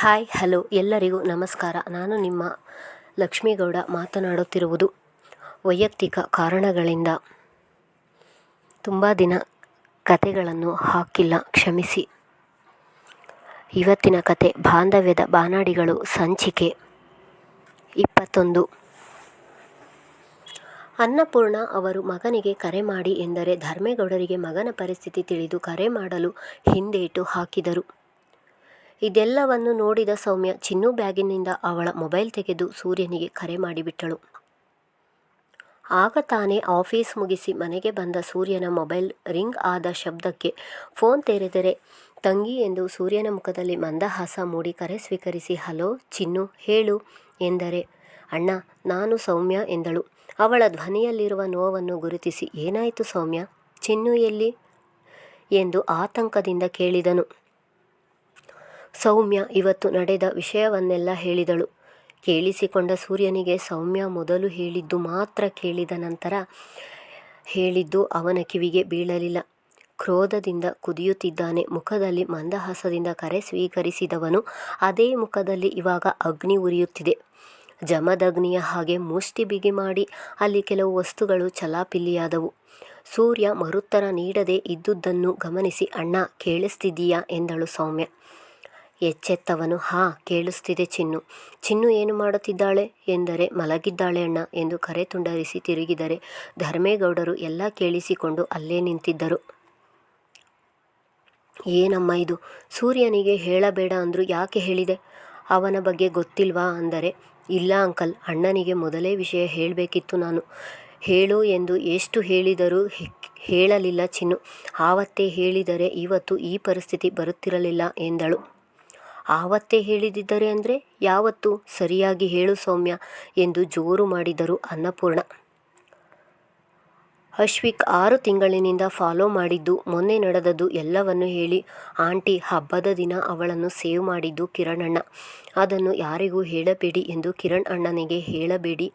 Hi, hello, ಎಲ್ಲರಿಗೂ ನಮಸ್ಕಾರ. ನಾನು ನಿಮ್ಮ ಲಕ್ಷ್ಮೀಗೌಡ ಮಾತನಾಡುತ್ತಿರುವುದು ವೈಯಕ್ತಿಕ ಕಾರಣಗಳಿಂದ. ತುಂಬ ದಿನ ಕತೆಗಳನ್ನು ಹಾಕಿಲ್ಲ, ಕ್ಷಮಿಸಿ. ಇವತ್ತಿನ ಕತೆ ಬಾಂಧವ್ಯದ ಬಾನಾಡಿಗಳು ಸಂಚಿಕೆ ಇಪ್ಪತ್ತೊಂದು. ಅನ್ನಪೂರ್ಣ ಅವರು ಮಗನಿಗೆ ಕರೆ ಮಾಡಿ ಎಂದರೆ ಧರ್ಮೇಗೌಡರಿಗೆ ಮಗನ ಪರಿಸ್ಥಿತಿ ತಿಳಿದು ಕರೆ ಮಾಡಲು ಹಿಂದೇಟು ಹಾಕಿದರು. ಇದೆಲ್ಲವನ್ನು ನೋಡಿದ ಸೌಮ್ಯ ಚಿನ್ನು ಬ್ಯಾಗಿನಿಂದ ಅವಳ ಮೊಬೈಲ್ ತೆಗೆದು ಸೂರ್ಯನಿಗೆ ಕರೆ ಮಾಡಿಬಿಟ್ಟಳು. ಆಗ ತಾನೇ ಆಫೀಸ್ ಮುಗಿಸಿ ಮನೆಗೆ ಬಂದ ಸೂರ್ಯನ ಮೊಬೈಲ್ ರಿಂಗ್ ಆದ ಶಬ್ದಕ್ಕೆ ಫೋನ್ ತೆರೆದರೆ, ತಂಗಿ ಎಂದು ಸೂರ್ಯನ ಮುಖದಲ್ಲಿ ಮಂದಹಾಸ ಮೂಡಿ ಕರೆ ಸ್ವೀಕರಿಸಿ, ಹಲೋ ಚಿನ್ನು, ಹೇಳು ಎಂದರೆ, ಅಣ್ಣ, ನಾನು ಸೌಮ್ಯ ಎಂದಳು. ಅವಳ ಧ್ವನಿಯಲ್ಲಿರುವ ನೋವನ್ನು ಗುರುತಿಸಿ, ಏನಾಯಿತು ಸೌಮ್ಯ? ಚಿನ್ನು ಎಲ್ಲಿ ಎಂದು ಆತಂಕದಿಂದ ಕೇಳಿದನು. ಸೌಮ್ಯ ಇವತ್ತು ನಡೆದ ವಿಷಯವನ್ನೆಲ್ಲ ಹೇಳಿದಳು. ಕೇಳಿಸಿಕೊಂಡ ಸೂರ್ಯನಿಗೆ ಸೌಮ್ಯ ಮೊದಲು ಹೇಳಿದ್ದು ಮಾತ್ರ ಕೇಳಿದ ನಂತರ ಹೇಳಿದ್ದು ಅವನ ಕಿವಿಗೆ ಬೀಳಲಿಲ್ಲ. ಕ್ರೋಧದಿಂದ ಕುದಿಯುತ್ತಿದ್ದಾನೆ. ಮುಖದಲ್ಲಿ ಮಂದಹಾಸದಿಂದ ಕರೆ ಸ್ವೀಕರಿಸಿದವನು ಅದೇ ಮುಖದಲ್ಲಿ ಇವಾಗ ಅಗ್ನಿ ಉರಿಯುತ್ತಿದೆ. ಜಮದಗ್ನಿಯ ಹಾಗೆ ಮುಷ್ಟಿ ಬಿಗಿ ಮಾಡಿ ಅಲ್ಲಿ ಕೆಲವು ವಸ್ತುಗಳು ಚಲಾಪಿಲ್ಲಿಯಾದವು ಸೂರ್ಯ ಮರುತ್ತರ ನೀಡದೆ ಇದ್ದುದನ್ನು ಗಮನಿಸಿ, ಅಣ್ಣ, ಕೇಳಿಸ್ತಿದ್ದೀಯಾ? ಎಂದಳು ಸೌಮ್ಯ. ಎಚ್ಚೆತ್ತವನು. ಹಾ, ಕೇಳಿಸ್ತಿದೆ ಚಿನ್ನು. ಚಿನ್ನು ಏನು ಮಾಡುತ್ತಿದ್ದಾಳೆ? ಎಂದರೆ, ಮಲಗಿದ್ದಾಳೆ ಅಣ್ಣ ಎಂದು ಕರೆ ತುಂಡರಿಸಿ ತಿರುಗಿದರೆ ಧರ್ಮೇಗೌಡರು ಎಲ್ಲ ಕೇಳಿಸಿಕೊಂಡು ಅಲ್ಲೇ ನಿಂತಿದ್ದರು. ಏನಮ್ಮ ಇದು? ಸೂರ್ಯನಿಗೆ ಹೇಳಬೇಡ ಅಂದ್ರು ಯಾಕೆ ಹೇಳಿದೆ? ಅವನ ಬಗ್ಗೆ ಗೊತ್ತಿಲ್ವಾ ಅಂದರೆ, ಇಲ್ಲ ಅಂಕಲ್, ಅಣ್ಣನಿಗೆ ಮೊದಲೇ ವಿಷಯ ಹೇಳಬೇಕಿತ್ತು ನಾನು. ಹೇಳು ಎಂದು ಎಷ್ಟು ಹೇಳಿದರೂ ಹೇಳಲಿಲ್ಲ ಚಿನ್ನು. ಆವತ್ತೇ ಹೇಳಿದರೆ ಇವತ್ತು ಈ ಪರಿಸ್ಥಿತಿ ಬರುತ್ತಿರಲಿಲ್ಲ ಎಂದಳು. ಆವತ್ತೇ ಹೇಳಿದಿದ್ದರೆ ಅಂದರೆ ಯಾವತ್ತು? ಸರಿಯಾಗಿ ಹೇಳು ಸೌಮ್ಯ ಎಂದು ಜೋರು ಮಾಡಿದರು ಅನ್ನಪೂರ್ಣ. ಅಶ್ವಿಕ್ ಆರು ತಿಂಗಳಿನಿಂದ ಫಾಲೋ ಮಾಡಿದ್ದು, ಮೊನ್ನೆ ನಡೆದದ್ದು ಎಲ್ಲವನ್ನು ಹೇಳಿ ಆಂಟಿ ಹಬ್ಬದ ದಿನ ಅವಳನ್ನು ಸೇವ್ ಮಾಡಿದ್ದು ಕಿರಣಣ್ಣ ಅದನ್ನು ಯಾರಿಗೂ ಹೇಳಬೇಡಿ ಎಂದು ಕಿರಣ್ ಅಣ್ಣನಿಗೆ ಹೇಳಬೇಡಿ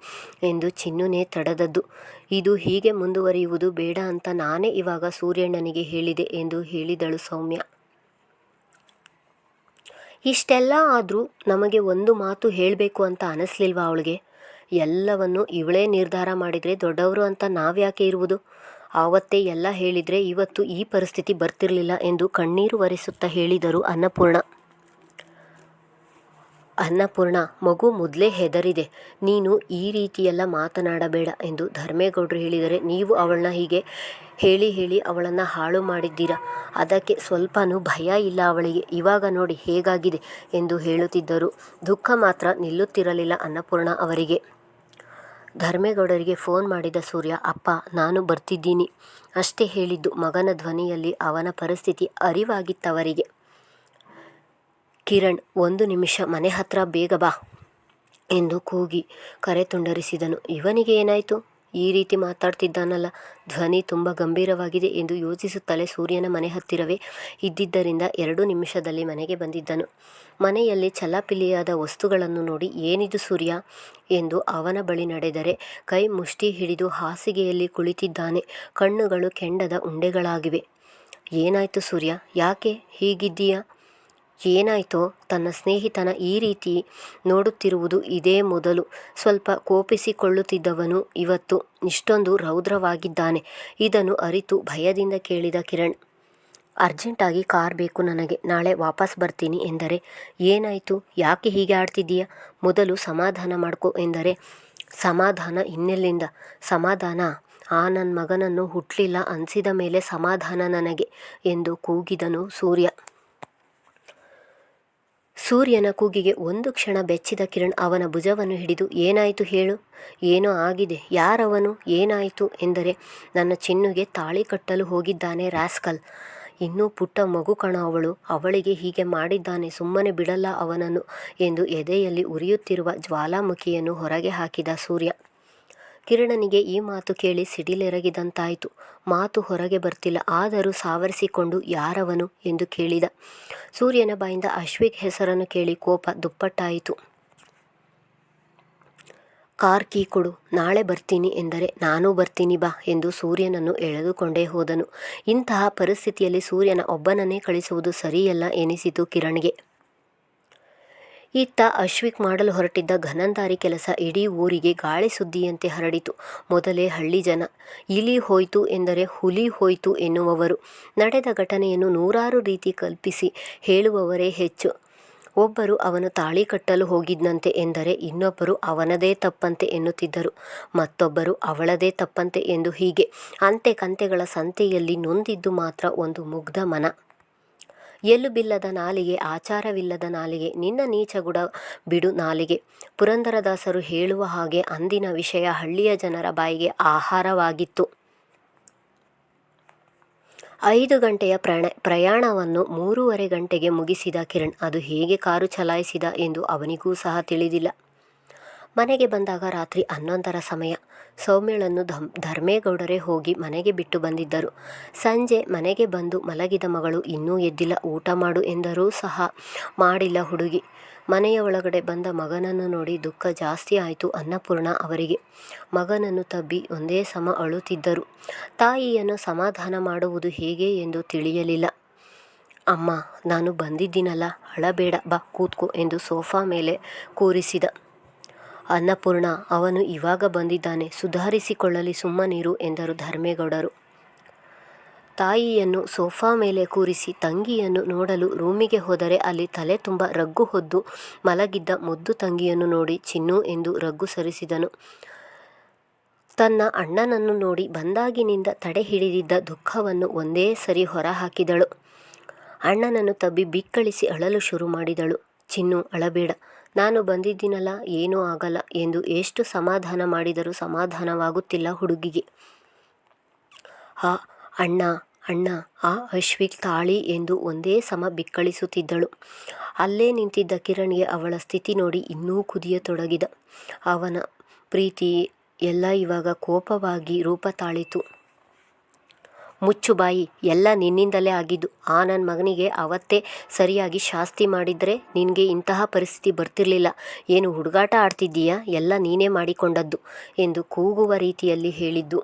ಎಂದು ಚಿನ್ನುನೇ ತಡದದ್ದು. ಇದು ಹೀಗೆ ಮುಂದುವರಿಯುವುದು ಬೇಡ ಅಂತ ನಾನೇ ಇವಾಗ ಸೂರ್ಯಣ್ಣನಿಗೆ ಹೇಳಿದೆ ಎಂದು ಹೇಳಿದಳು ಸೌಮ್ಯ. ಇಷ್ಟೆಲ್ಲ ಆದರೂ ನಮಗೆ ಒಂದು ಮಾತು ಹೇಳಬೇಕು ಅಂತ ಅನಿಸ್ಲಿಲ್ವಾ ಅವಳಿಗೆ? ಎಲ್ಲವನ್ನು ಇವಳೇ ನಿರ್ಧಾರ ಮಾಡಿದರೆ ದೊಡ್ಡವರು ಅಂತ ನಾವ್ಯಾಕೆ ಇರುವುದು? ಆವತ್ತೇ ಎಲ್ಲ ಹೇಳಿದರೆ ಇವತ್ತು ಈ ಪರಿಸ್ಥಿತಿ ಬರ್ತಿರಲಿಲ್ಲ ಎಂದು ಕಣ್ಣೀರು ಒರೆಸುತ್ತಾ ಹೇಳಿದರು ಅನ್ನಪೂರ್ಣ. ಅನ್ನಪೂರ್ಣ, ಮಗು ಮೊದಲೇ ಹೆದರಿದೆ. ನೀನು ಈ ರೀತಿಯೆಲ್ಲ ಮಾತನಾಡಬೇಡ ಎಂದು ಧರ್ಮೇಗೌಡರು ಹೇಳಿದರೆ ನೀವು ಅವಳನ್ನ ಹೀಗೆ ಹೇಳಿ ಹೇಳಿ ಅವಳನ್ನು ಹಾಳು ಮಾಡಿದ್ದೀರ? ಅದಕ್ಕೆ ಸ್ವಲ್ಪನೂ ಭಯ ಇಲ್ಲ ಅವಳಿಗೆ. ಇವಾಗ ನೋಡಿ ಹೇಗಾಗಿದೆ ಎಂದು ಹೇಳುತ್ತಿದ್ದರು. ದುಃಖ ಮಾತ್ರ ನಿಲ್ಲುತ್ತಿರಲಿಲ್ಲ ಅನ್ನಪೂರ್ಣ ಅವರಿಗೆ. ಧರ್ಮೇಗೌಡರಿಗೆ ಫೋನ್ ಮಾಡಿದ ಸೂರ್ಯ, ಅಪ್ಪ, ನಾನು ಬರ್ತಿದ್ದೀನಿ. ಅಷ್ಟೇ ಹೇಳಿದ್ದು. ಮಗನ ಧ್ವನಿಯಲ್ಲಿ ಅವನ ಪರಿಸ್ಥಿತಿ ಅರಿವಾಗಿತ್ತವರಿಗೆ. ಕಿರಣ್, ಒಂದು ನಿಮಿಷ ಮನೆ ಹತ್ರ ಬೇಗ ಬಾ ಎಂದು ಕೂಗಿ ಕರೆ ತುಂಡರಿಸಿದನು. ಇವನಿಗೆ ಏನಾಯಿತು? ಈ ರೀತಿ ಮಾತಾಡ್ತಿದ್ದಾನಲ್ಲ. ಧ್ವನಿ ತುಂಬ ಗಂಭೀರವಾಗಿದೆ ಎಂದು ಯೋಚಿಸುತ್ತಲೇ ಸೂರ್ಯನ ಮನೆ ಹತ್ತಿರವೇ ಇದ್ದಿದ್ದರಿಂದ ಎರಡು ನಿಮಿಷದಲ್ಲಿ ಮನೆಗೆ ಬಂದಿದ್ದನು. ಮನೆಯಲ್ಲಿ ಚಲಾಪಿಲಿಯಾದ ವಸ್ತುಗಳನ್ನು ನೋಡಿ, ಏನಿದು ಸೂರ್ಯ? ಎಂದು ಅವನ ಬಳಿ ನಡೆದರೆ ಕೈ ಮುಷ್ಟಿ ಹಿಡಿದು ಹಾಸಿಗೆಯಲ್ಲಿ ಕುಳಿತಿದ್ದಾನೆ. ಕಣ್ಣುಗಳು ಕೆಂಡದ ಉಂಡೆಗಳಾಗಿವೆ. ಏನಾಯಿತು ಸೂರ್ಯ? ಯಾಕೆ ಹೀಗಿದ್ದೀಯಾ? ಏನಾಯ್ತೋ ತನ್ನ ಸ್ನೇಹಿತನ ಈ ರೀತಿ ನೋಡುತ್ತಿರುವುದು ಇದೇ ಮೊದಲು. ಸ್ವಲ್ಪ ಕೋಪಿಸಿಕೊಳ್ಳುತ್ತಿದ್ದವನು ಇವತ್ತು ಇಷ್ಟೊಂದು ರೌದ್ರವಾಗಿದ್ದಾನೆ. ಇದನ್ನು ಅರಿತು ಭಯದಿಂದ ಕೇಳಿದ ಕಿರಣ್, ಅರ್ಜೆಂಟಾಗಿ ಕಾರ್ ಬೇಕು ನನಗೆ, ನಾಳೆ ವಾಪಸ್ ಬರ್ತೀನಿ ಎಂದರೆ, ಏನಾಯಿತು? ಯಾಕೆ ಹೀಗೆ ಆಡ್ತಿದ್ದೀಯ? ಮೊದಲು ಸಮಾಧಾನ ಮಾಡ್ಕೋ ಎಂದರೆ, ಸಮಾಧಾನ ಇನ್ನೆಲ್ಲಿಂದ? ಸಮಾಧಾನ? ಆ ನನ್ನ ಮಗನನ್ನು ಹುಟ್ಟಲಿಲ್ಲ ಅನಿಸಿದ ಮೇಲೆ ಸಮಾಧಾನ ನನಗೆ ಎಂದು ಕೂಗಿದನು ಸೂರ್ಯ. ಸೂರ್ಯನ ಕೂಗಿಗೆ ಒಂದು ಕ್ಷಣ ಬೆಚ್ಚಿದ ಕಿರಣ್ ಅವನ ಭುಜವನ್ನು ಹಿಡಿದು, ಏನಾಯಿತು ಹೇಳು? ಏನೋ ಆಗಿದೆ? ಯಾರವನು? ಏನಾಯಿತು? ಎಂದರೆ, ನನ್ನ ಚಿನ್ನುಗೆ ತಾಳಿ ಕಟ್ಟಲು ಹೋಗಿದ್ದಾನೆ ರಾಸ್ಕಲ್. ಇನ್ನೂ ಪುಟ್ಟ ಮಗು ಕಣ ಅವಳು. ಅವಳಿಗೆ ಹೀಗೆ ಮಾಡಿದ್ದಾನೆ. ಸುಮ್ಮನೆ ಬಿಡಲ್ಲ ಅವನನ್ನು ಎಂದು ಎದೆಯಲ್ಲಿ ಉರಿಯುತ್ತಿರುವ ಜ್ವಾಲಾಮುಖಿಯನ್ನು ಹೊರಗೆ ಹಾಕಿದ ಸೂರ್ಯ. ಕಿರಣನಿಗೆ ಈ ಮಾತು ಕೇಳಿ ಸಿಡಿಲೆರಗಿದಂತಾಯಿತು. ಮಾತು ಹೊರಗೆ ಬರ್ತಿಲ್ಲ. ಆದರೂ ಸಾವರಿಸಿಕೊಂಡು ಯಾರವನು ಎಂದು ಕೇಳಿದ. ಸೂರ್ಯನ ಬಾಯಿಂದ ಅಶ್ವಿಕ್ ಹೆಸರನ್ನು ಕೇಳಿ ಕೋಪ ದುಪ್ಪಟ್ಟಾಯಿತು. ಕಾರ್ ಕೀ ಕೊಡು. ನಾಳೆ ಬರ್ತೀನಿ ಎಂದರೆ ನಾನು ಬರ್ತೀನಿ ಬಾ ಎಂದು ಸೂರ್ಯನನ್ನು ಎಳೆದುಕೊಂಡೇ ಹೋದನು. ಇಂತಹ ಪರಿಸ್ಥಿತಿಯಲ್ಲಿ ಸೂರ್ಯನ ಒಬ್ಬನನ್ನೇ ಕಳಿಸುವುದು ಸರಿಯಲ್ಲ ಎನಿಸಿತು ಕಿರಣ್ಗೆ. ಇತ್ತ ಅಶ್ವಿಕ್ ಮಾಡಲು ಹೊರಟಿದ್ದ ಘನಂದಾರಿ ಕೆಲಸ ಇಡೀ ಊರಿಗೆ ಗಾಳಿ ಸುದ್ದಿಯಂತೆ ಹರಡಿತು. ಮೊದಲೇ ಹಳ್ಳಿ ಜನ, ಇಲಿ ಹೋಯ್ತು ಎಂದರೆ ಹುಲಿ ಹೋಯ್ತು ಎನ್ನುವವರು. ನಡೆದ ಘಟನೆಯನ್ನು ನೂರಾರು ರೀತಿ ಕಲ್ಪಿಸಿ ಹೇಳುವವರೇ ಹೆಚ್ಚು. ಒಬ್ಬರು ಅವನು ತಾಳಿ ಕಟ್ಟಲು ಹೋಗಿದ್ದಂತೆ ಎಂದರೆ ಇನ್ನೊಬ್ಬರು ಅವನದೇ ತಪ್ಪಂತೆ ಎನ್ನುತ್ತಿದ್ದರು. ಮತ್ತೊಬ್ಬರು ಅವಳದೇ ತಪ್ಪಂತೆ ಎಂದು ಹೀಗೆ. ಅಂತೆ ಕಂತೆಗಳ ಸಂತೆಯಲ್ಲಿ ನೊಂದಿದ್ದು ಮಾತ್ರ ಒಂದು ಮುಗ್ಧ ಮನ. ಎಲ್ಲುಬಿಲ್ಲದ ನಾಲಿಗೆ, ಆಚಾರವಿಲ್ಲದ ನಾಲಿಗೆ, ನಿನ್ನ ನೀಚಗುಡ ಬಿಡು ನಾಲಿಗೆ. ಪುರಂದರದಾಸರು ಹೇಳುವ ಹಾಗೆ ಅಂದಿನ ವಿಷಯ ಹಳ್ಳಿಯ ಜನರ ಬಾಯಿಗೆ ಆಹಾರವಾಗಿತ್ತು. ಐದು ಗಂಟೆಯ ಪ್ರಣ, ಪ್ರಯಾಣವನ್ನು ಮೂರುವರೆ ಗಂಟೆಗೆ ಮುಗಿಸಿದ ಕಿರಣ್ ಅದು ಹೇಗೆ ಕಾರು ಚಲಾಯಿಸಿದ ಎಂದು ಅವನಿಗೂ ಸಹ ತಿಳಿದಿಲ್ಲ. ಮನೆಗೆ ಬಂದಾಗ ರಾತ್ರಿ ಹನ್ನೊಂದರ ಸಮಯ. ಸೌಮ್ಯಳನ್ನು ಧಮ್, ಧರ್ಮೇಗೌಡರೇ ಹೋಗಿ ಮನೆಗೆ ಬಿಟ್ಟು ಬಂದಿದ್ದರು. ಸಂಜೆ ಮನೆಗೆ ಬಂದು ಮಲಗಿದ ಮಗಳು ಇನ್ನೂ ಎದ್ದಿಲ್ಲ. ಊಟ ಮಾಡು ಎಂದರೂ ಸಹ ಮಾಡಿಲ್ಲ ಹುಡುಗಿ. ಮನೆಯ ಒಳಗಡೆ ಬಂದ ಮಗನನ್ನು ನೋಡಿ ದುಃಖ ಜಾಸ್ತಿ ಆಯಿತು ಅನ್ನಪೂರ್ಣ ಅವರಿಗೆ. ಮಗನನ್ನು ತಬ್ಬಿ ಒಂದೇ ಸಮ ಅಳುತ್ತಿದ್ದರು. ತಾಯಿಯನ್ನು ಸಮಾಧಾನ ಮಾಡುವುದು ಹೇಗೆ ಎಂದು ತಿಳಿಯಲಿಲ್ಲ. ಅಮ್ಮ, ನಾನು ಬಂದಿದ್ದೀನಲ್ಲ, ಅಳಬೇಡ, ಬಾ, ಕೂತ್ಕೋ ಎಂದು ಸೋಫಾ ಮೇಲೆ ಕೂರಿಸಿದ. ಅನ್ನಪೂರ್ಣ ಅವನು ಇವಾಗ ಬಂದಿದ್ದಾನೆ, ಸುಧಾರಿಸಿಕೊಳ್ಳಲಿ ಸುಮ್ಮನಿರು ಎಂದರು ಧರ್ಮೇಗೌಡರು. ತಾಯಿಯನ್ನು ಸೋಫಾ ಮೇಲೆ ಕೂರಿಸಿ ತಂಗಿಯನ್ನು ನೋಡಲು ರೂಮಿಗೆ ಹೋದರೆ ಅಲ್ಲಿ ತಲೆ ತುಂಬ ರಗ್ಗು ಹೊದ್ದು ಮಲಗಿದ್ದ ಮುದ್ದು ತಂಗಿಯನ್ನು ನೋಡಿ ಚಿನ್ನು ಎಂದು ರಗ್ಗು ಸರಿಸಿದನು. ತನ್ನ ಅಣ್ಣನನ್ನು ನೋಡಿ ಬಂದಾಗಿನಿಂದ ತಡೆ ಹಿಡಿದಿದ್ದ ದುಃಖವನ್ನು ಒಂದೇ ಸರಿ ಹೊರಹಾಕಿದಳು. ಅಣ್ಣನನ್ನು ತಬ್ಬಿ ಬಿಕ್ಕಳಿಸಿ ಅಳಲು ಶುರು ಮಾಡಿದಳು. ಚಿನ್ನು ಅಳಬೇಡ. ನಾನು ಬಂದಿದ್ದೀನಲ್ಲ, ಏನೂ ಆಗಲ್ಲ ಎಂದು ಎಷ್ಟು ಸಮಾಧಾನ ಮಾಡಿದರೂ ಸಮಾಧಾನವಾಗುತ್ತಿಲ್ಲ ಹುಡುಗಿಗೆ. ಆ, ಅಣ್ಣ ಅಣ್ಣ, ಆ ಅಶ್ವಿಕ್ ತಾಳಿ ಎಂದು ಒಂದೇ ಸಮ ಬಿಕ್ಕಳಿಸುತ್ತಿದ್ದಳು. ಅಲ್ಲೇ ನಿಂತಿದ್ದ ಕಿರಣ್ಗೆ ಅವಳ ಸ್ಥಿತಿ ನೋಡಿ ಇನ್ನೂ ಕುದಿಯತೊಡಗಿದ. ಅವನ ಪ್ರೀತಿ ಎಲ್ಲ ಇವಾಗ ಕೋಪವಾಗಿ ರೂಪ ತಾಳಿತು. ಮುಚ್ಚು ಬಾಯಿ ಎಲ್ಲ ನಿನ್ನಿಂದಲೇ ಆಗಿದ್ದು. ಆ ನನ್ನ ಮಗನಿಗೆ ಅವತ್ತೇ ಸರಿಯಾಗಿ ಶಾಸ್ತಿ ಮಾಡಿದರೆ ನಿನಗೆ ಇಂತಹ ಪರಿಸ್ಥಿತಿ ಬರ್ತಿರಲಿಲ್ಲ. ಏನು ಹುಡುಗಾಟ ಆಡ್ತಿದ್ದೀಯಾ? ಎಲ್ಲ ನೀನೇ ಮಾಡಿಕೊಂಡದ್ದು ಎಂದು ಕೂಗುವ ರೀತಿಯಲ್ಲಿ ಹೇಳಿದ್ದು.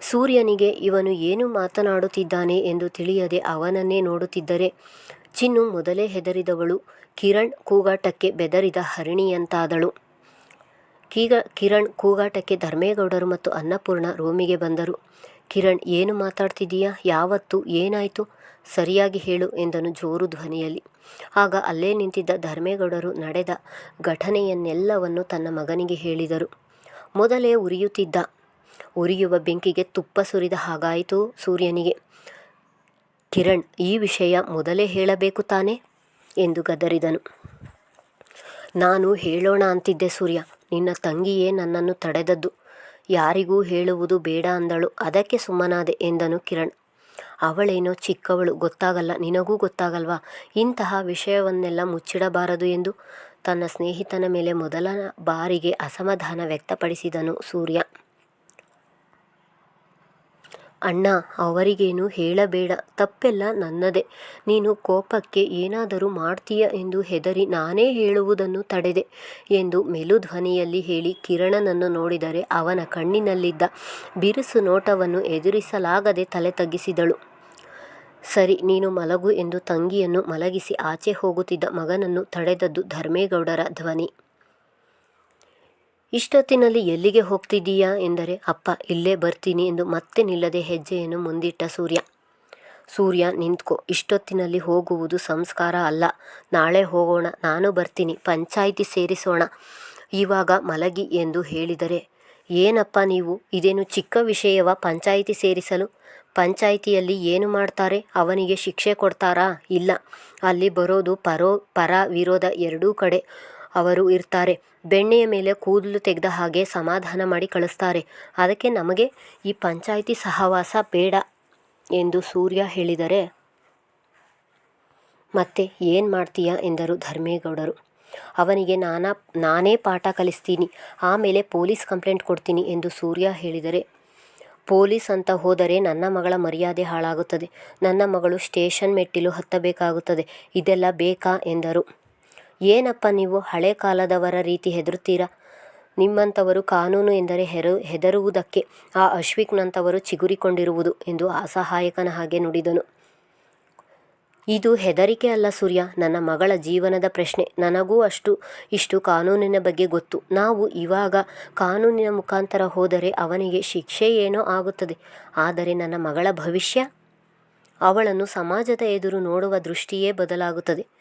ಸೂರ್ಯನಿಗೆ ಇವನು ಏನು ಮಾತನಾಡುತ್ತಿದ್ದಾನೆ ಎಂದು ತಿಳಿಯದೆ ಅವನನ್ನೇ ನೋಡುತ್ತಿದ್ದರೆ, ಚಿನ್ನು ಮೊದಲೇ ಹೆದರಿದವಳು. ಕಿರಣ್ ಕೂಗಾಟಕ್ಕೆ ಬೆದರಿದ ಹರಿಣಿಯಂತಾದಳು. ಕೀಗ, ಕಿರಣ್ ಕೂಗಾಟಕ್ಕೆ ಧರ್ಮೇಗೌಡರು ಮತ್ತು ಅನ್ನಪೂರ್ಣ ರೂಮಿಗೆ ಬಂದರು. ಕಿರಣ್, ಏನು ಮಾತಾಡ್ತಿದ್ದೀಯಾ? ಯಾವತ್ತು? ಏನಾಯಿತು? ಸರಿಯಾಗಿ ಹೇಳು ಎಂದನು ಜೋರು ಧ್ವನಿಯಲ್ಲಿ. ಆಗ ಅಲ್ಲೇ ನಿಂತಿದ್ದ ಧರ್ಮೇಗೌಡರು ನಡೆದ ಘಟನೆಯನ್ನೆಲ್ಲವನ್ನು ತನ್ನ ಮಗನಿಗೆ ಹೇಳಿದರು. ಮೊದಲೇ ಉರಿಯುತ್ತಿದ್ದ, ಉರಿಯುವ ಬೆಂಕಿಗೆ ತುಪ್ಪ ಸುರಿದ ಹಾಗಾಯಿತು ಸೂರ್ಯನಿಗೆ. ಕಿರಣ್, ಈ ವಿಷಯ ಮೊದಲೇ ಹೇಳಬೇಕು ತಾನೆ? ಎಂದು ಗದರಿದನು. ನಾನು ಹೇಳೋಣ ಅಂತಿದ್ದೆ ಸೂರ್ಯ. ನಿನ್ನ ತಂಗಿಯೇ ನನ್ನನ್ನು ತಡೆದದ್ದು. ಯಾರಿಗೂ ಹೇಳುವುದು ಬೇಡ ಅಂದಳು. ಅದಕ್ಕೆ ಸುಮ್ಮನಾದೆ ಎಂದನು ಕಿರಣ್. ಅವಳೇನೋ ಚಿಕ್ಕವಳು, ಗೊತ್ತಾಗಲ್ಲ, ನಿನಗೂ ಗೊತ್ತಾಗಲ್ವಾ? ಇಂತಹ ವಿಷಯವನ್ನೆಲ್ಲ ಮುಚ್ಚಿಡಬಾರದು ಎಂದು ತನ್ನ ಸ್ನೇಹಿತನ ಮೇಲೆ ಮೊದಲ ಬಾರಿಗೆ ಅಸಮಾಧಾನ ವ್ಯಕ್ತಪಡಿಸಿದನು ಸೂರ್ಯ. ಅಣ್ಣ, ಅವರಿಗೇನು ಹೇಳಬೇಡ. ತಪ್ಪೆಲ್ಲ ನನ್ನದೇ. ನೀನು ಕೋಪಕ್ಕೆ ಏನಾದರೂ ಮಾಡ್ತೀಯ ಎಂದು ಹೆದರಿ ನಾನೇ ಹೇಳುವುದನ್ನು ತಡೆದೆ ಎಂದು ಮೆಲುಧ್ವನಿಯಲ್ಲಿ ಹೇಳಿ ಕಿರಣನನ್ನು ನೋಡಿದರೆ ಅವನ ಕಣ್ಣಿನಲ್ಲಿದ್ದ ಬಿರುಸು ನೋಟವನ್ನು ಎದುರಿಸಲಾಗದೆ ತಲೆ ತಗ್ಗಿಸಿದಳು. ಸರಿ, ನೀನು ಮಲಗು ಎಂದು ತಂಗಿಯನ್ನು ಮಲಗಿಸಿ ಆಚೆ ಹೋಗುತ್ತಿದ್ದ ಮಗನನ್ನು ತಡೆದದ್ದು ಧರ್ಮೇಗೌಡರ ಧ್ವನಿ. ಇಷ್ಟೊತ್ತಿನಲ್ಲಿ ಎಲ್ಲಿಗೆ ಹೋಗ್ತಿದ್ದೀಯಾ? ಎಂದರೆ, ಅಪ್ಪ, ಇಲ್ಲೇ ಬರ್ತೀನಿ ಎಂದು ಮತ್ತೆ ನಿಲ್ಲದೆ ಹೆಜ್ಜೆಯನ್ನು ಮುಂದಿಟ್ಟ ಸೂರ್ಯ. ಸೂರ್ಯ, ನಿಂತ್ಕೋ. ಇಷ್ಟೊತ್ತಿನಲ್ಲಿ ಹೋಗುವುದು ಸಂಸ್ಕಾರ ಅಲ್ಲ. ನಾಳೆ ಹೋಗೋಣ, ನಾನು ಬರ್ತೀನಿ, ಪಂಚಾಯಿತಿ ಸೇರಿಸೋಣ. ಇವಾಗ ಮಲಗಿ ಎಂದು ಹೇಳಿದರೆ, ಏನಪ್ಪ ನೀವು? ಇದೇನು ಚಿಕ್ಕ ವಿಷಯವ ಪಂಚಾಯಿತಿ ಸೇರಿಸಲು? ಪಂಚಾಯಿತಿಯಲ್ಲಿ ಏನು ಮಾಡ್ತಾರೆ? ಅವನಿಗೆ ಶಿಕ್ಷೆ ಕೊಡ್ತಾರಾ? ಇಲ್ಲ. ಅಲ್ಲಿ ಬರೋದು ಪರೋ, ಪರ ವಿರೋಧ ಎರಡೂ ಕಡೆ. ಅವರು ಇರ್ತಾರೆ. ಬೆಣ್ಣೆಯ ಮೇಲೆ ಕೂದಲು ತೆಗೆದ ಹಾಗೆ ಸಮಾಧಾನ ಮಾಡಿ ಕಳಿಸ್ತಾರೆ. ಅದಕ್ಕೆ ನಮಗೆ ಈ ಪಂಚಾಯಿತಿ ಸಹವಾಸ ಬೇಡ ಎಂದು ಸೂರ್ಯ ಹೇಳಿದರೆ, ಮತ್ತೆ ಏನು ಮಾಡ್ತೀಯಾ ಎಂದರು ಧರ್ಮೇಗೌಡರು. ಅವನಿಗೆ ನಾನಾ, ನಾನೇ ಪಾಠ ಕಲಿಸ್ತೀನಿ, ಆಮೇಲೆ ಪೊಲೀಸ್ ಕಂಪ್ಲೇಂಟ್ ಕೊಡ್ತೀನಿ ಎಂದು ಸೂರ್ಯ ಹೇಳಿದರೆ, ಪೊಲೀಸ್ ಅಂತ ಹೋದರೆ ನನ್ನ ಮಗಳ ಮರ್ಯಾದೆ ಹಾಳಾಗುತ್ತದೆ. ನನ್ನ ಮಗಳು ಸ್ಟೇಷನ್ ಮೆಟ್ಟಿಲು ಹತ್ತಬೇಕಾಗುತ್ತದೆ. ಇದೆಲ್ಲ ಬೇಕಾ ಎಂದರು. ಏನಪ್ಪ ನೀವು ಹಳೆ ಕಾಲದವರ ರೀತಿ ಹೆದರುತ್ತೀರಾ? ನಿಮ್ಮಂಥವರು ಕಾನೂನು ಎಂದರೆ ಹೆರು, ಹೆದರುವುದಕ್ಕೆ ಆ ಅಶ್ವಿಕ್ನಂಥವರು ಚಿಗುರಿಕೊಂಡಿರುವುದು ಎಂದು ಅಸಹಾಯಕನ ಹಾಗೆ ನುಡಿದನು. ಇದು ಹೆದರಿಕೆ ಅಲ್ಲ ಸೂರ್ಯ, ನನ್ನ ಮಗಳ ಜೀವನದ ಪ್ರಶ್ನೆ. ನನಗೂ ಅಷ್ಟು, ಇಷ್ಟು ಕಾನೂನಿನ ಬಗ್ಗೆ ಗೊತ್ತು. ನಾವು ಇವಾಗ ಕಾನೂನಿನ ಮುಖಾಂತರ ಹೋದರೆ ಅವನಿಗೆ ಶಿಕ್ಷೆ ಏನೋ ಆಗುತ್ತದೆ. ಆದರೆ ನನ್ನ ಮಗಳ ಭವಿಷ್ಯ? ಅವಳನ್ನು ಸಮಾಜದ ಎದುರು ನೋಡುವ ದೃಷ್ಟಿಯೇ ಬದಲಾಗುತ್ತದೆ.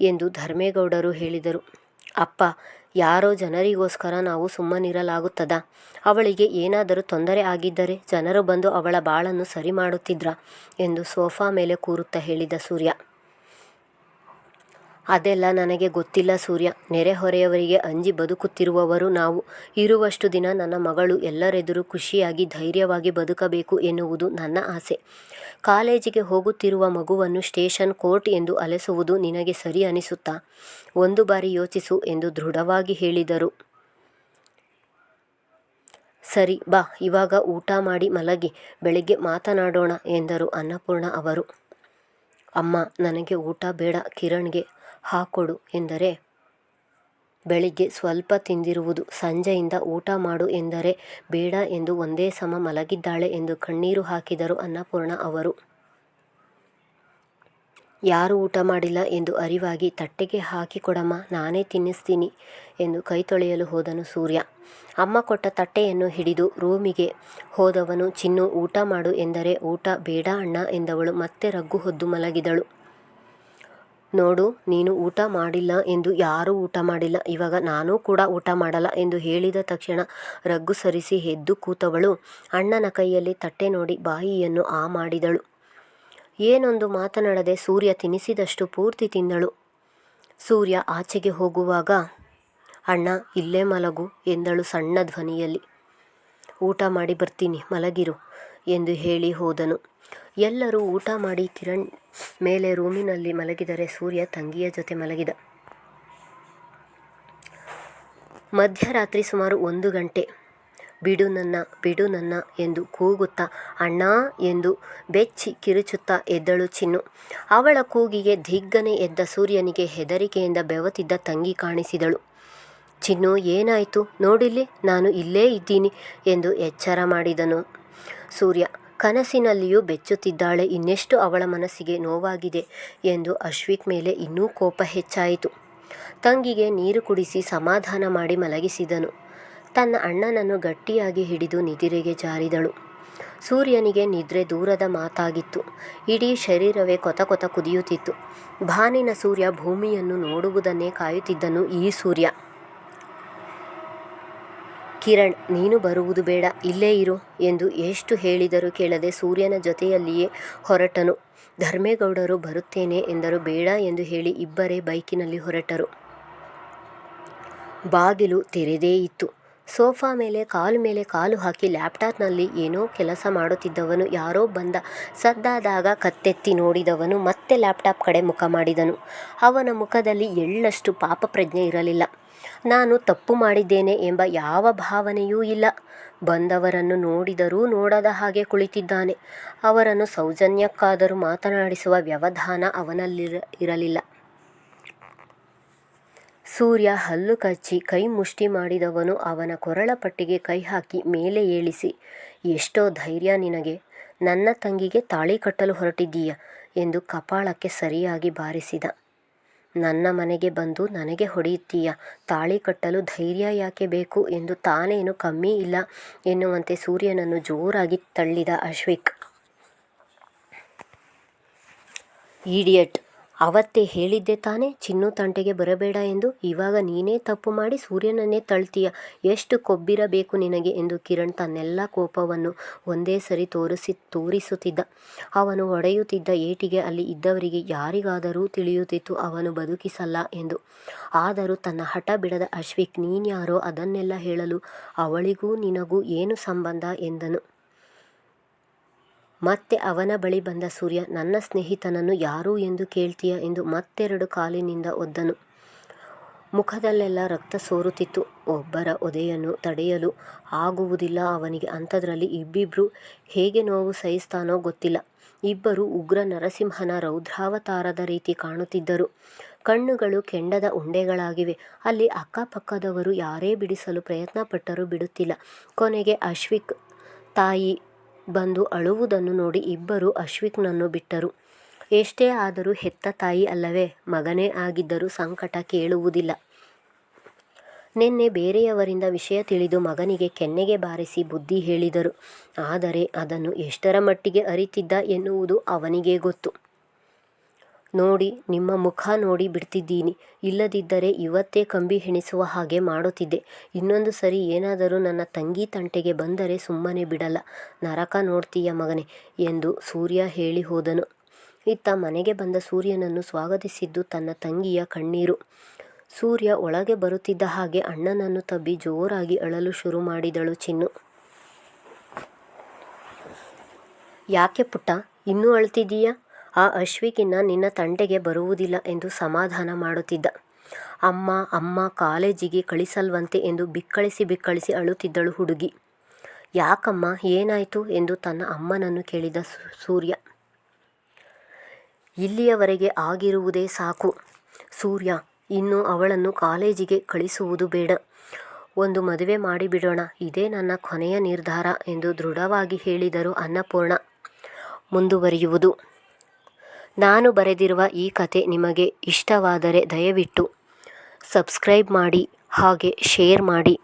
ಎಂದು ಧರ್ಮೇಗೌಡರು ಹೇಳಿದರು. ಅಪ್ಪ, ಯಾರೋ ಜನರಿಗೋಸ್ಕರ ನಾವು ಸುಮ್ಮನಿರಲಾಗುತ್ತದಾ? ಅವಳಿಗೆ ಏನಾದರೂ ತೊಂದರೆ ಆಗಿದ್ದರೆ ಜನರು ಬಂದು ಅವಳ ಬಾಳನ್ನು ಸರಿ ಮಾಡುತ್ತಿದ್ರಾ? ಎಂದು ಸೋಫಾ ಮೇಲೆ ಕೂರುತ್ತಾ ಹೇಳಿದ ಸೂರ್ಯ. ಅದೆಲ್ಲ ನನಗೆ ಗೊತ್ತಿಲ್ಲ ಸೂರ್ಯ. ನೆರೆಹೊರೆಯವರಿಗೆ ಅಂಜಿ ಬದುಕುತ್ತಿರುವವರು ನಾವು. ಇರುವಷ್ಟು ದಿನ ನನ್ನ ಮಗಳು ಎಲ್ಲರೆದುರು ಖುಷಿಯಾಗಿ ಧೈರ್ಯವಾಗಿ ಬದುಕಬೇಕು ಎನ್ನುವುದು ನನ್ನ ಆಸೆ. ಕಾಲೇಜಿಗೆ ಹೋಗುತ್ತಿರುವ ಮಗುವನ್ನು ಸ್ಟೇಷನ್ ಕೋರ್ಟ್ ಎಂದು ಅಲೆಸುವುದು ನಿನಗೆ ಸರಿ ಅನಿಸುತ್ತಾ? ಒಂದು ಬಾರಿ ಯೋಚಿಸು ಎಂದು ದೃಢವಾಗಿ ಹೇಳಿದರು. ಸರಿ, ಬಾ, ಇವಾಗ ಊಟ ಮಾಡಿ ಮಲಗಿ, ಬೆಳಿಗ್ಗೆ ಮಾತನಾಡೋಣ ಎಂದರು ಅನ್ನಪೂರ್ಣ ಅವರು. ಅಮ್ಮ, ನನಗೆ ಊಟ ಬೇಡ, ಕಿರಣ್ಗೆ ಹಾಕೊಡು ಎಂದರೆ ಬೆಳಿಗ್ಗೆ ಸ್ವಲ್ಪ ತಿಂದಿರುವುದು. ಸಂಜೆಯಿಂದ ಊಟ ಮಾಡು ಎಂದರೆ ಬೇಡ ಎಂದು ಒಂದೇ ಸಮ ಮಲಗಿದ್ದಾಳೆ ಎಂದು ಕಣ್ಣೀರು ಹಾಕಿದರು ಅನ್ನಪೂರ್ಣ ಅವರು. ಯಾರು ಊಟ ಮಾಡಿಲ್ಲ ಎಂದು ಅರಿವಾಗಿ ತಟ್ಟೆಗೆ ಹಾಕಿ ಕೊಡಮ್ಮ ನಾನೇ ತಿನ್ನಿಸ್ತೀನಿ ಎಂದು ಕೈ ತೊಳೆಯಲು ಹೋದನು ಸೂರ್ಯ. ಅಮ್ಮ ಕೊಟ್ಟ ತಟ್ಟೆಯನ್ನು ಹಿಡಿದು ರೂಮಿಗೆ ಹೋದವನು, ಚಿನ್ನು ಊಟ ಮಾಡು ಎಂದರೆ ಊಟ ಬೇಡ ಅಣ್ಣ ಎಂದವಳು ಮತ್ತೆ ರಗ್ಗು ಹೊದ್ದು ಮಲಗಿದಳು. ನೋಡು, ನೀನು ಊಟ ಮಾಡಿಲ್ಲ ಎಂದು ಯಾರೂ ಊಟ ಮಾಡಿಲ್ಲ. ಇವಾಗ ನಾನೂ ಕೂಡ ಊಟ ಮಾಡಲ್ಲ ಎಂದು ಹೇಳಿದ ತಕ್ಷಣ ರಗ್ಗು ಸರಿಸಿ ಎದ್ದು ಕೂತವಳು. ಅಣ್ಣನ ಕೈಯಲ್ಲಿ ತಟ್ಟೆ ನೋಡಿ ಬಾಯಿಯನ್ನು ಆ ಮಾಡಿದಳು. ಏನೊಂದು ಮಾತನಾಡದೆ ಸೂರ್ಯ ತಿನ್ನಿಸಿದಷ್ಟು ಪೂರ್ತಿ ತಿಂದಳು. ಸೂರ್ಯ ಆಚೆಗೆ ಹೋಗುವಾಗ, ಅಣ್ಣ, ಇಲ್ಲೇ ಮಲಗು, ಎಂದಳು ಸಣ್ಣ ಧ್ವನಿಯಲ್ಲಿ. ಊಟ ಮಾಡಿ ಬರ್ತೀನಿ, ಮಲಗಿರು, ಎಂದು ಹೇಳಿ ಹೋದನು. ಎಲ್ಲರೂ ಊಟ ಮಾಡಿ ಕಿರಣ್ ಮೇಲೆ ರೂಮಿನಲ್ಲಿ ಮಲಗಿದರೆ ಸೂರ್ಯ ತಂಗಿಯ ಜೊತೆ ಮಲಗಿದ. ಮಧ್ಯರಾತ್ರಿ ಸುಮಾರು ಒಂದು ಗಂಟೆ. ಬಿಡು ನನ್ನ ಬಿಡು ನನ್ನ ಎಂದು ಕೂಗುತ್ತಾ, ಅಣ್ಣ ಎಂದು ಬೆಚ್ಚಿ ಕಿರುಚುತ್ತಾ ಎದ್ದಳು ಚಿನ್ನು. ಅವಳ ಕೂಗಿಗೆ ಧಿಗ್ಗನೆ ಎದ್ದ ಸೂರ್ಯನಿಗೆ ಹೆದರಿಕೆಯಿಂದ ಬೆವತಿದ್ದ ತಂಗಿ ಕಾಣಿಸಿದಳು. ಚಿನ್ನು, ಏನಾಯಿತು? ನೋಡಿಲ್ಲಿ, ನಾನು ಇಲ್ಲೇ ಇದ್ದೀನಿ ಎಂದು ಎಚ್ಚರ ಮಾಡಿದನು ಸೂರ್ಯ. ಕನಸಿನಲ್ಲಿಯೂ ಬೆಚ್ಚುತ್ತಿದ್ದಾಳೆ. ಇನ್ನೆಷ್ಟು ಅವಳ ಮನಸ್ಸಿಗೆ ನೋವಾಗಿದೆ ಎಂದು ಅಶ್ವಿಕ್ ಮೇಲೆ ಇನ್ನೂ ಕೋಪ ಹೆಚ್ಚಾಯಿತು. ತಂಗಿಗೆ ನೀರು ಕುಡಿಸಿ ಸಮಾಧಾನ ಮಾಡಿ ಮಲಗಿಸಿದನು. ತನ್ನ ಅಣ್ಣನನ್ನು ಗಟ್ಟಿಯಾಗಿ ಹಿಡಿದು ನಿದಿರೆಗೆ ಜಾರಿದಳು. ಸೂರ್ಯನಿಗೆ ನಿದ್ರೆ ದೂರದ ಮಾತಾಗಿತ್ತು. ಇಡೀ ಶರೀರವೇ ಕೊತ ಕೊತ ಕುದಿಯುತ್ತಿತ್ತು. ಭಾನಿನ ಸೂರ್ಯ ಭೂಮಿಯನ್ನು ನೋಡುವುದನ್ನೇ ಕಾಯುತ್ತಿದ್ದನು ಈ ಸೂರ್ಯ. ಕಿರಣ್, ನೀನು ಬರುವುದು ಬೇಡ, ಇಲ್ಲೇ ಇರು ಎಂದು ಎಷ್ಟು ಹೇಳಿದರೂ ಕೇಳದೆ ಸೂರ್ಯನ ಜೊತೆಯಲ್ಲಿಯೇ ಹೊರಟನು. ಧರ್ಮೇಗೌಡರು ಬರುತ್ತೇನೆ ಎಂದರು. ಬೇಡ ಎಂದು ಹೇಳಿ ಇಬ್ಬರೇ ಬೈಕಿನಲ್ಲಿ ಹೊರಟರು. ಬಾಗಿಲು ತೆರೆದೇ ಇತ್ತು. ಸೋಫಾ ಮೇಲೆ, ಕಾಲು ಮೇಲೆ ಕಾಲು ಹಾಕಿ ಲ್ಯಾಪ್ಟಾಪ್ನಲ್ಲಿ ಏನೋ ಕೆಲಸ ಮಾಡುತ್ತಿದ್ದವನು. ಯಾರೋ ಬಂದ ಸದ್ದಾದಾಗ ಕತ್ತೆತ್ತಿ ನೋಡಿದವನು. ಮತ್ತೆ ಲ್ಯಾಪ್ಟಾಪ್ ಕಡೆ ಮುಖ ಮಾಡಿದನು. ಅವನ ಮುಖದಲ್ಲಿ ಎಳ್ಳಷ್ಟು ಪಾಪ ಪ್ರಜ್ಞೆ ಇರಲಿಲ್ಲ. ನಾನು ತಪ್ಪು ಮಾಡಿದ್ದೇನೆ ಎಂಬ ಯಾವ ಭಾವನೆಯೂ ಇಲ್ಲ. ಬಂದವರನ್ನು ನೋಡಿದರೂ ನೋಡದ ಹಾಗೆ ಕುಳಿತಿದ್ದಾನೆ. ಅವರನ್ನು ಸೌಜನ್ಯಕ್ಕಾದರೂ ಮಾತನಾಡಿಸುವ ವ್ಯವಧಾನ ಅವನಲ್ಲಿರ ಇರಲಿಲ್ಲ ಸೂರ್ಯ ಹಲ್ಲು ಕಚ್ಚಿ ಕೈ ಮುಷ್ಟಿ ಮಾಡಿದವನು ಅವನ ಕೊರಳ ಪಟ್ಟಿಗೆ ಕೈ ಹಾಕಿ ಮೇಲೆ ಏಳಿಸಿ, ಎಷ್ಟೋ ಧೈರ್ಯ ನಿನಗೆ. ನನ್ನ ತಂಗಿಗೆ ತಾಳಿ ಕಟ್ಟಲು ಹೊರಟಿದ್ದೀಯ ಎಂದು ಕಪಾಳಕ್ಕೆ ಸರಿಯಾಗಿ ಬಾರಿಸಿದ. ನನ್ನ ಮನೆಗೆ ಬಂದು ನನಗೆ ಹೊಡೆಯುತ್ತೀಯ? ತಾಳಿ ಕಟ್ಟಲು ಧೈರ್ಯ ಯಾಕೆ ಬೇಕು ಎಂದು ತಾನೇನು ಕಮ್ಮಿ ಇಲ್ಲ ಎನ್ನುವಂತೆ ಸೂರ್ಯನನ್ನು ಜೋರಾಗಿ ತಳ್ಳಿದ ಅಶ್ವಿಕ್. ಈಡಿಯಟ್ ಅವತ್ತೇ ಹೇಳಿದ್ದೆ ತಾನೇ, ಚಿನ್ನು ತಂಟೆಗೆ ಬರಬೇಡ ಎಂದು. ಇವಾಗ ನೀನೇ ತಪ್ಪು ಮಾಡಿ ಸೂರ್ಯನನ್ನೇ ತಳ್ತೀಯ. ಎಷ್ಟು ಕೊಬ್ಬಿರಬೇಕು ನಿನಗೆ ಎಂದು ಕಿರಣ್ ತನ್ನೆಲ್ಲ ಕೋಪವನ್ನು ಒಂದೇ ಸರಿ ತೋರಿಸಿ, ತೋರಿಸುತ್ತಿದ್ದ. ಅವನು ಒಡೆಯುತ್ತಿದ್ದ ಏಟಿಗೆ ಅಲ್ಲಿ ಇದ್ದವರಿಗೆ ಯಾರಿಗಾದರೂ ತಿಳಿಯುತ್ತಿತ್ತು, ಅವನು ಬದುಕಿಸಲ್ಲ ಎಂದು. ಆದರೂ ತನ್ನ ಹಠ ಬಿಡದ ಅಶ್ವಿಕ್, ನೀನ್ಯಾರೋ ಅದನ್ನೆಲ್ಲ ಹೇಳಲು ಅವಳಿಗೂ ನಿನಗೂ ಏನು ಸಂಬಂಧ ಎಂದನು. ಮತ್ತೆ ಅವನ ಬಳಿ ಬಂದ ಸೂರ್ಯ, ನನ್ನ ಸ್ನೇಹಿತನನ್ನು ಯಾರು ಎಂದು ಕೇಳ್ತೀಯ ಎಂದು ಮತ್ತೆರಡು ಕಾಲಿನಿಂದ ಒದ್ದನು. ಮುಖದಲ್ಲೆಲ್ಲ ರಕ್ತ ಸೋರುತ್ತಿತ್ತು. ಒಬ್ಬರ ಒದೆಯನ್ನು ತಡೆಯಲು ಆಗುವುದಿಲ್ಲ ಅವನಿಗೆ. ಅಂಥದ್ರಲ್ಲಿ ಇಬ್ಬಿಬ್ರು ಹೇಗೆ ನೋವು ಸಹಿಸ್ತಾನೋ ಗೊತ್ತಿಲ್ಲ. ಇಬ್ಬರು ಉಗ್ರ ನರಸಿಂಹನ ರೌದ್ರಾವತಾರದ ರೀತಿ ಕಾಣುತ್ತಿದ್ದರು. ಕಣ್ಣುಗಳು ಕೆಂಡದ ಉಂಡೆಗಳಾಗಿವೆ. ಅಲ್ಲಿ ಅಕ್ಕಪಕ್ಕದವರು ಯಾರೇ ಬಿಡಿಸಲು ಪ್ರಯತ್ನಪಟ್ಟರೂ ಬಿಡುತ್ತಿಲ್ಲ. ಕೊನೆಗೆ ಅಶ್ವಿಕ್ ತಾಯಿ ಬಂದು ಅಳುವುದನ್ನು ನೋಡಿ ಇಬ್ಬರು ಅಶ್ವಿಕ್ನನ್ನು ಬಿಟ್ಟರು. ಎಷ್ಟೇ ಆದರೂ ಹೆತ್ತ ತಾಯಿ ಅಲ್ಲವೇ, ಮಗನೇ ಆಗಿದ್ದರೂ ಸಂಕಟ ಕೇಳುವುದಿಲ್ಲ. ನಿನ್ನೆ ಬೇರೆಯವರಿಂದ ವಿಷಯ ತಿಳಿದು ಮಗನಿಗೆ ಕೆನ್ನೆಗೆ ಬಾರಿಸಿ ಬುದ್ಧಿ ಹೇಳಿದರು. ಆದರೆ ಅದನ್ನು ಎಷ್ಟರ ಮಟ್ಟಿಗೆ ಅರಿತಿದ್ದ ಎನ್ನುವುದು ಅವನಿಗೇ ಗೊತ್ತು. ನೋಡಿ, ನಿಮ್ಮ ಮುಖ ನೋಡಿ ಬಿಡ್ತಿದ್ದೀನಿ. ಇಲ್ಲದಿದ್ದರೆ ಇವತ್ತೇ ಕಂಬಿ ಹೆಣಿಸುವ ಹಾಗೆ ಮಾಡುತ್ತಿದ್ದೆ. ಇನ್ನೊಂದು ಸರಿ ಏನಾದರೂ ನನ್ನ ತಂಗಿ ತಂಟೆಗೆ ಬಂದರೆ ಸುಮ್ಮನೆ ಬಿಡಲ್ಲ. ನರಕ ನೋಡ್ತೀಯ ಮಗನೇ ಎಂದು ಸೂರ್ಯ ಹೇಳಿ ಹೋದನು. ಇತ್ತ ಮನೆಗೆ ಬಂದ ಸೂರ್ಯನನ್ನು ಸ್ವಾಗತಿಸಿದ್ದು ತನ್ನ ತಂಗಿಯ ಕಣ್ಣೀರು. ಸೂರ್ಯ ಒಳಗೆ ಬರುತ್ತಿದ್ದ ಹಾಗೆ ಅಣ್ಣನನ್ನು ತಬ್ಬಿ ಜೋರಾಗಿ ಅಳಲು ಶುರು ಮಾಡಿದಳು ಚಿನ್ನು. ಯಾಕೆ ಪುಟ್ಟ, ಇನ್ನೂ ಅಳ್ತಿದ್ದೀಯಾ? ಆ ಅಶ್ವಿಕಿನ್ನ ನಿನ್ನ ತಂಟೆಗೆ ಬರುವುದಿಲ್ಲ ಎಂದು ಸಮಾಧಾನ ಮಾಡುತ್ತಿದ್ದ. ಅಮ್ಮ ಅಮ್ಮ ಕಾಲೇಜಿಗೆ ಕಳಿಸಲ್ವಂತೆ ಎಂದು ಬಿಕ್ಕಳಿಸಿ ಬಿಕ್ಕಳಿಸಿ ಅಳುತ್ತಿದ್ದಳು ಹುಡುಗಿ. ಯಾಕಮ್ಮ, ಏನಾಯಿತು ಎಂದು ತನ್ನ ಅಮ್ಮನನ್ನು ಕೇಳಿದ ಸೂರ್ಯ. ಇಲ್ಲಿಯವರೆಗೆ ಆಗಿರುವುದೇ ಸಾಕು. ಸೂರ್ಯ, ಇನ್ನು ಅವಳನ್ನು ಕಾಲೇಜಿಗೆ ಕಳಿಸುವುದು ಬೇಡ. ಒಂದು ಮದುವೆ ಮಾಡಿಬಿಡೋಣ. ಇದೇ ನನ್ನ ಕೊನೆಯ ನಿರ್ಧಾರ ಎಂದು ದೃಢವಾಗಿ ಹೇಳಿದರು ಅನ್ನಪೂರ್ಣ. ಮುಂದುವರಿಯುವುದು. ನಾನು ಬರೆದಿರುವ ಈ ಕತೆ ನಿಮಗೆ ಇಷ್ಟವಾದರೆ ದಯವಿಟ್ಟು ಸಬ್ಸ್ಕ್ರೈಬ್ ಮಾಡಿ ಹಾಗೆ ಶೇರ್ ಮಾಡಿ.